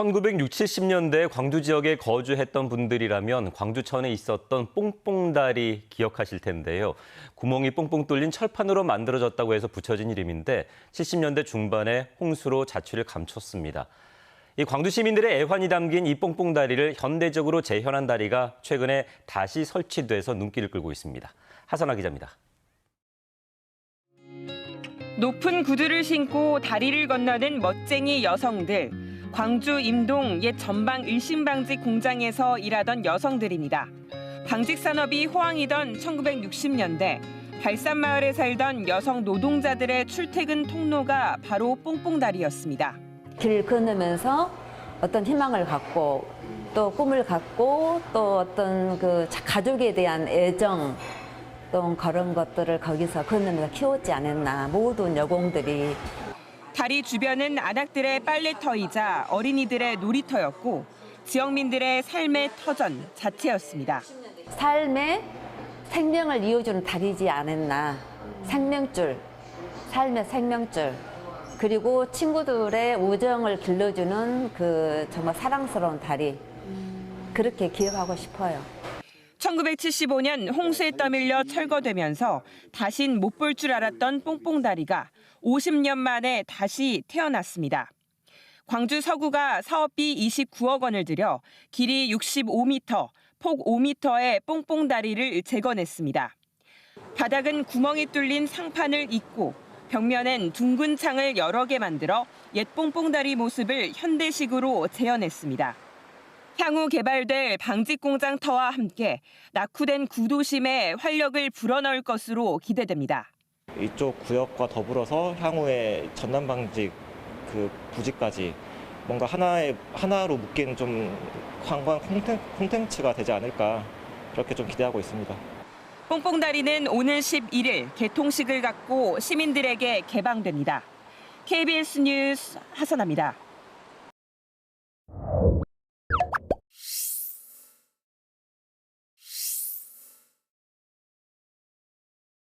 1960, 70년대 광주 지역에 거주했던 분들이라면 광주천에 있었던 뽕뽕다리 기억하실 텐데요. 구멍이 뽕뽕 뚫린 철판으로 만들어졌다고 해서 붙여진 이름인데 70년대 중반에 홍수로 자취를 감췄습니다. 이 광주 시민들의 애환이 담긴 이 뽕뽕다리를 현대적으로 재현한 다리가 최근에 다시 설치돼서 눈길을 끌고 있습니다. 하선아 기자입니다. 높은 구두를 신고 다리를 건너는 멋쟁이 여성들. 광주 임동 옛 전방 일심방직 공장에서 일하던 여성들입니다. 방직 산업이 호황이던 1960년대 발산마을에 살던 여성 노동자들의 출퇴근 통로가 바로 뽕뽕다리였습니다. 길 건너면서 어떤 희망을 갖고 또 꿈을 갖고 또 어떤 그 가족에 대한 애정 또 그런 것들을 거기서 건너면서 키웠지 않았나 모든 여공들이 다리 주변은 안악들의 빨래터이자 어린이들의 놀이터였고 지역민들의 삶의 터전 자체였습니다. 삶의 생명을 이어주는 다리지 않았나 생명줄 삶의 생명줄 그리고 친구들의 우정을 길러주는 그 정말 사랑스러운 다리 그렇게 기억하고 싶어요. 1975년 홍수에 떠밀려 철거되면서 다신 못 볼 줄 알았던 뽕뽕다리가 50년 만에 다시 태어났습니다. 광주 서구가 사업비 29억 원을 들여 길이 65m, 폭 5m의 뽕뽕다리를 재건했습니다. 바닥은 구멍이 뚫린 상판을 잇고 벽면엔 둥근 창을 여러 개 만들어 옛 뽕뽕다리 모습을 현대식으로 재현했습니다. 향후 개발될 방직 공장터와 함께 낙후된 구도심에 활력을 불어넣을 것으로 기대됩니다. 이쪽 구역과 더불어서 향후에 전남 방직 그 부지까지 뭔가 하나의 하나로 묶인 좀 관광 콘텐, 콘텐츠가 되지 않을까 그렇게 좀 기대하고 있습니다. 뽕뽕다리는 오늘 11일 개통식을 갖고 시민들에게 개방됩니다. KBS 뉴스 하선아입니다.